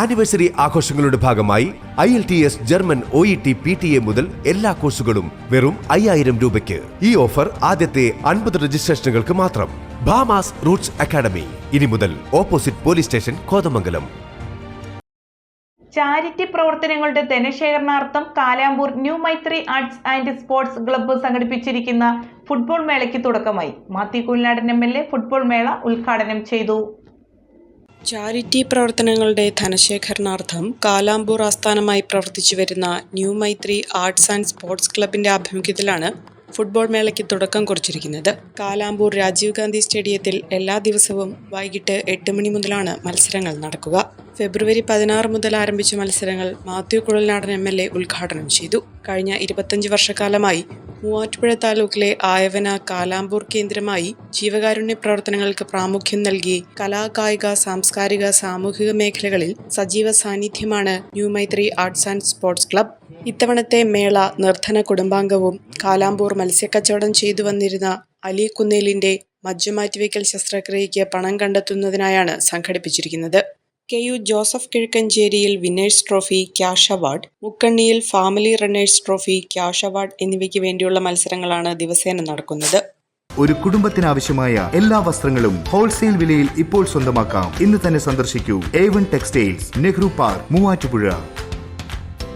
Anniversary ആഘോഷങ്ങളുടെ ഭാഗമായി I L T S German O E T P T E മുതൽ എല്ലാ കോഴ്സുകളും വെറും അയ്യായിരം രൂപയ്ക്ക്. ഈ ഓഫർ ആദ്യത്തെ അൻപത് രജിസ്ട്രേഷനുകൾക്ക് മാത്രം. Bhamas roots academy. ഇനി മുതൽ opposite police station Kothamangalam. Charity പ്രവർത്തനങ്ങളുടെ ധനശേഖരണാർത്ഥം Kalampoor new Maithri arts and sports club സംഘടിപ്പിച്ചിരിക്കുന്ന football മേളയ്ക്ക് തുടക്കമായി. Mathew Kuzhalnadan M L A football മേള ഉദ്ഘാടനം ചെയ്തു. ചാരിറ്റി പ്രവർത്തനങ്ങളുടെ ധനശേഖരണാർത്ഥം കാലാമ്പൂർ ആസ്ഥാനമായി പ്രവർത്തിച്ചു വരുന്ന new Maithri arts and sports ക്ലബിന്റെ ആഭിമുഖ്യത്തിലാണ് ഫുട്ബോൾ മേളയ്ക്ക് തുടക്കം കുറിച്ചിരിക്കുന്നത്. കാലാമ്പൂർ രാജീവ് ഗാന്ധി സ്റ്റേഡിയത്തിൽ എല്ലാ ദിവസവും വൈകിട്ട് എട്ട് മണി മുതലാണ് മത്സരങ്ങൾ നടക്കുക. ഫെബ്രുവരി പതിനാറ് മുതൽ ആരംഭിച്ച മത്സരങ്ങൾ Mathew Kuzhalnadan M L A ഉദ്ഘാടനം ചെയ്തു. കഴിഞ്ഞ ഇരുപത്തഞ്ച് വർഷക്കാലമായി മൂവാറ്റുപുഴ താലൂക്കിലെ ആയവന കാലാമ്പൂർ കേന്ദ്രമായി ജീവകാരുണ്യ പ്രവർത്തനങ്ങൾക്ക് പ്രാമുഖ്യം നൽകി കലാ കായിക സാംസ്കാരിക സാമൂഹിക മേഖലകളിൽ സജീവ സാന്നിധ്യമാണ് new Maithri arts and sports club. ഇത്തവണത്തെ മേള നിർധന കുടുംബാംഗവും കാലാമ്പൂർ മത്സ്യക്കച്ചവടം ചെയ്തു വന്നിരുന്ന അലി കുന്നേലിന്റെ മജ്ജുമാറ്റിവയ്ക്കൽ ശസ്ത്രക്രിയയ്ക്ക് പണം കണ്ടെത്തുന്നതിനായാണ് സംഘടിപ്പിച്ചിരിക്കുന്നത്. കെ യു ജോസഫ് കിഴക്കഞ്ചേരിയിൽ winners trophy cash award മുക്കണ്ണിയിൽ family runners trophy cash award എന്നിവയ്ക്ക് വേണ്ടിയുള്ള മത്സരങ്ങളാണ് ദിവസേന നടക്കുന്നത്. ഒരു കുടുംബത്തിനാവശ്യമായ എല്ലാ വസ്ത്രങ്ങളും ഹോൾസെയിൽ വിലയിൽ ഇപ്പോൾ സ്വന്തമാക്കാം. ഇന്ന് തന്നെ സന്ദർശിക്കൂ. A one textiles Nehru park Muvattupuzha.